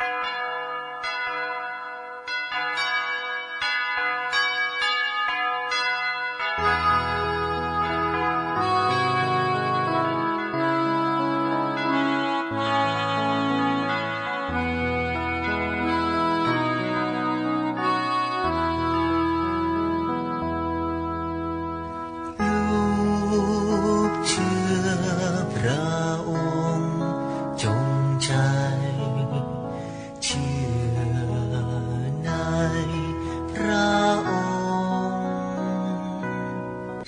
ลู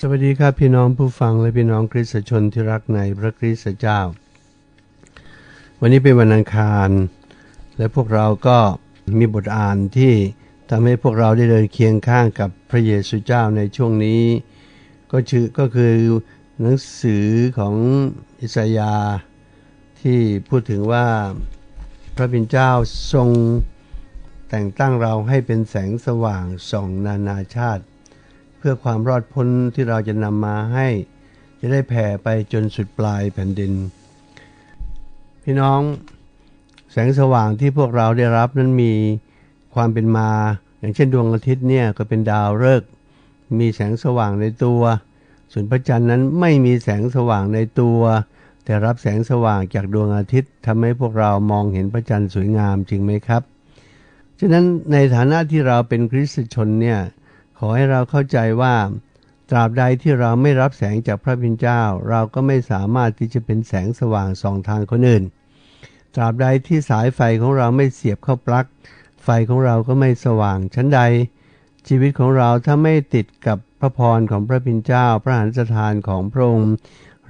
สวัสดีครับพี่น้องผู้ฟังและพี่น้องคริสตชนที่รักในพระคริสตเจ้า วันนี้เป็นวันอังคาร และพวกเราก็มีบทอ่านที่ทำให้พวกเราได้เดินเคียงข้างกับพระเยซูเจ้าในช่วงนี้ ก็ชื่อก็คือหนังสือของอิสยาห์ที่พูดถึงว่าพระบิดาเจ้าทรงแต่งตั้งเราให้เป็นแสงสว่างส่องนานาชาติ พื่อความรอดพ้นที่เราจะนำมาให้ จะได้แผ่ไปจนสุดปลายแผ่นดิน พี่น้อง แสงสว่างที่พวกเราได้รับนั้นมีความเป็นมา อย่างเช่นดวงอาทิตย์เนี่ยก็เป็นดาวฤกษ์มีแสงสว่างในตัว ส่วนพระจันทร์นั้นไม่มีแสงสว่างในตัว แต่รับแสงสว่างจากดวงอาทิตย์ทำให้พวกเรามองเห็นพระจันทร์สวยงามจริงไหมครับ ฉะนั้นในฐานะที่เราเป็นคริสตชนเนี่ย ขอให้เราเข้าใจว่า ตราบใดที่เราไม่รับแสงจากพระบิดาเจ้า เราก็ไม่สามารถที่จะเป็นแสงสว่างส่องทางคนอื่น ตราบใดที่สายไฟของเราไม่เสียบเข้าปลั๊กไฟของเราก็ไม่สว่างชั้นใด ชีวิตของเราถ้าไม่ติดกับพระพรของพระบิดาเจ้า พระหันสถานของพระองค์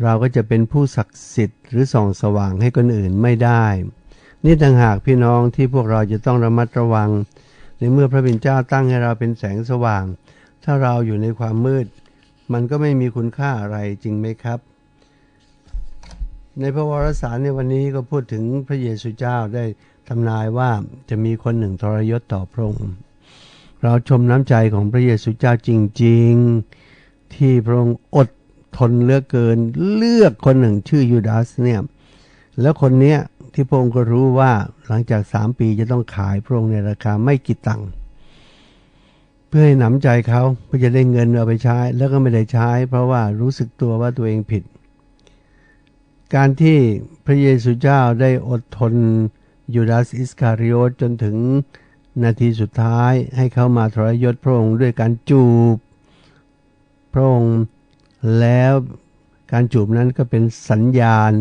เราก็จะเป็นผู้ศักดิ์สิทธิ์หรือส่องสว่างให้คนอื่นไม่ได้ นี่ต่างหากพี่น้องที่พวกเราจะต้องระมัดระวัง ในเมื่อพระบิดาเจ้าตั้งให้เราเป็นแสงสว่าง ถ้าเราอยู่ในความมืด มันก็ไม่มีคุณค่าอะไรจริงไหมครับ ในพระวรสารในวันนี้ก็พูดถึงพระเยซูเจ้าได้ทำนายว่าจะมีคนหนึ่งทรยศต่อพระองค์เราชมน้ำใจของพระเยซูเจ้าจริง ๆ ที่พระองค์อดทนเลือกเกิน เลือกคนหนึ่งชื่อยูดาสเนี่ยแล้วคนเนี้ย ที่พระองค์ก็รู้ว่าหลังจากสามปีจะต้องขายพระองค์ในราคาไม่กี่ตังค์เพื่อให้หนำใจเขาเพื่อจะได้เงินเอาไปใช้ แล้วก็ไม่ได้ใช้ เพราะว่ารู้สึกตัวว่าตัวเองผิด การที่พระเยซูเจ้าได้อดทนยูดาสอิสคาริโอตจนถึงนาทีสุดท้ายให้เขามาทรยศพระองค์ด้วยการจูบพระองค์แล้วการจูบนั้นก็เป็นสัญญาณ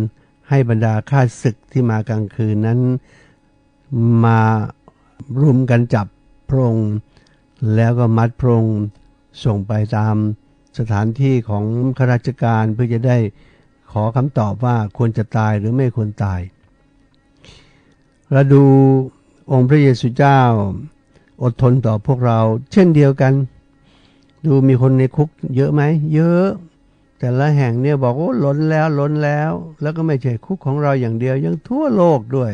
ให้บรรดาข้าศึกที่มากลางคืนนั้น มารุมกันจับพระองค์แล้วก็มัดพระองค์ส่งไปตามสถานที่ของข้าราชการเพื่อจะได้ขอคำตอบว่าควรจะตายหรือไม่ควรตายเราดูองค์พระเยซูเจ้า อดทนต่อพวกเรา เช่นเดียวกัน ดูมีคนในคุกเยอะไหม เยอะ แต่ละแห่งเนี่ยบอกว่าล้นแล้วล้นแล้ว แล้วก็ไม่ใช่คุกของเราอย่างเดียวยังทั่วโลกด้วย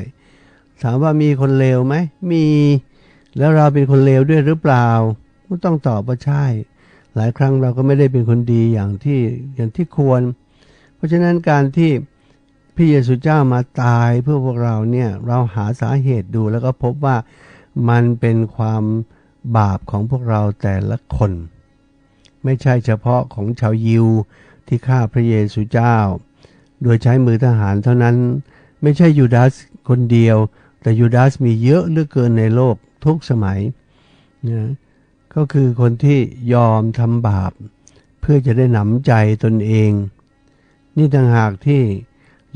ถามว่ามีคนเลวไหมมี แล้วเราเป็นคนเลวด้วยหรือเปล่าก็ต้องตอบว่าใช่ หลายครั้งเราก็ไม่ได้เป็นคนดีอย่างที่อย่างที่ควร เพราะฉะนั้นการที่พระเยซูเจ้ามาตายเพื่อพวกเราเนี่ยเราหาสาเหตุดูแล้วก็พบว่ามันเป็นความบาปของพวกเราแต่ละคน ไม่ใช่เฉพาะของชาวยิว ที่ฆ่าพระเยซูเจ้า โดยใช้มือทหารเท่านั้น ไม่ใช่ยูดาสคนเดียว แต่ยูดาสมีเยอะเหลือเกินในโลกทุกสมัยนะก็คือคนที่ยอมทำบาป เพื่อจะได้หนำใจตนเอง นี่ต่างหากที่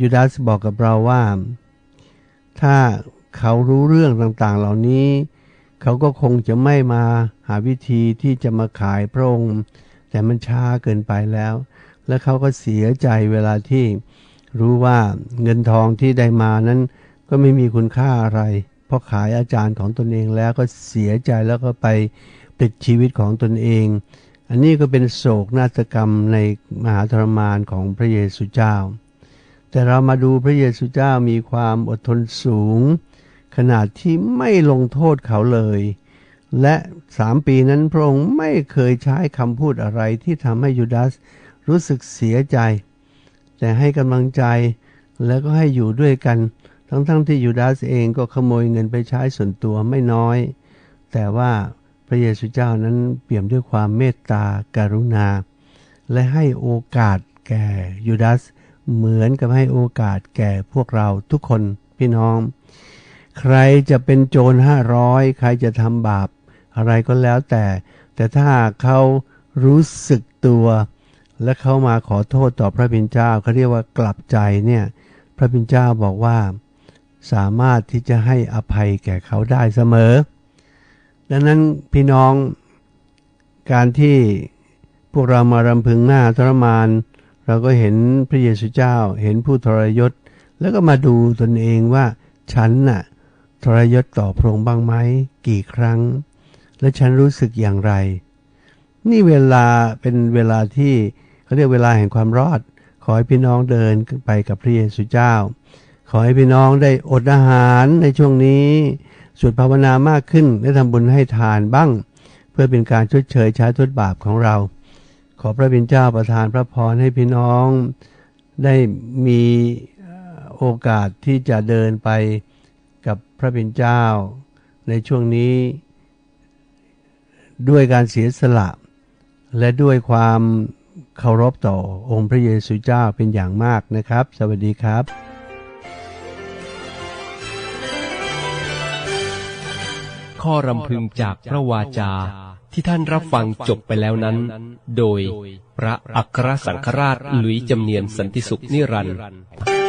ยูดาสบอกกับเราว่า ถ้าเขารู้เรื่องต่างๆ เหล่านี้ เขาก็คงจะไม่มาหาวิธีที่จะมาขายพระองค์ แต่มันช้าเกินไปแล้ว และเขาก็เสียใจเวลาที่รู้ว่าเงินทองที่ได้มานั้น ก็ไม่มีคุณค่าอะไร เพราะขายอาจารย์ของตนเองแล้วก็เสียใจแล้วก็ไปปิดชีวิตของตนเอง อันนี้ก็เป็นโศกนาฏกรรมในมหาทรมานของพระเยซูเจ้า แต่เรามาดูพระเยซูเจ้ามีความอดทนสูง ขนาดที่ไม่ลงโทษเขาเลย และสามปีนั้นพระองค์ไม่เคยใช้คำพูดอะไรที่ทำให้ยูดาส รู้สึกเสียใจ แต่ให้กำลังใจแล้วก็ให้อยู่ด้วยกัน ทั้งๆทที่ยูดาสเองก็ขโมยเงินไปใช้ส่วนตัวไม่น้อย แต่ว่าพระเยซูเจ้านั้นเปี่ยมด้วยความเมตตาการุณา และให้โอกาสแก่ยูดาสเหมือนกับให้โอกาสแก่พวกเราทุกคนพี่น้อง ใครจะเป็นโจรห้าร้อยใครจะทำบาปอะไรก็แล้วแต่ แต่ถ้าเขารู้สึกตัว และเขามาขอโทษต่อพระบิดาเจ้าเขาเรียกว่ากลับใจเนี่ยพระบิดาเจ้าบอกว่าสามารถที่จะให้อภัยแก่เขาได้เสมอ ดังนั้นพี่น้องการที่พวกเรามารำพึงหน้าทรมาน เราก็เห็นพระเยซูเจ้า เห็นผู้ทรยศ แล้วก็มาดูตนเองว่าฉันน่ะทรยศต่อพระองค์บ้างไหมกี่ครั้ง และฉันรู้สึกอย่างไร นี่เวลาเป็นเวลาที่ เขาเรียกเวลาแห่งความรอด ขอให้พี่น้องเดินไปกับพระเยซูเจ้า ขอให้พี่น้องได้อดอาหารในช่วงนี้สวดภาวนามากขึ้นและทำบุญให้ทานบ้าง เพื่อเป็นการชดเชยใช้ทดบาปของเรา ขอพระบิดาเจ้าประทานพระพรให้พี่น้อง ได้มีโอกาสที่จะเดินไปกับพระบิดาเจ้า ในช่วงนี้ ด้วยการเสียสละ และด้วยความ เคารพต่อองค์พระเยซูเจ้าเป็นอย่างมากนะครับ สวัสดีครับข้อรำพึงจากพระวาจาที่ท่านรับฟังจบไปแล้วนั้น โดยพระอัครสังฆราชหลุยจำเนียนสันติสุขนิรันดร์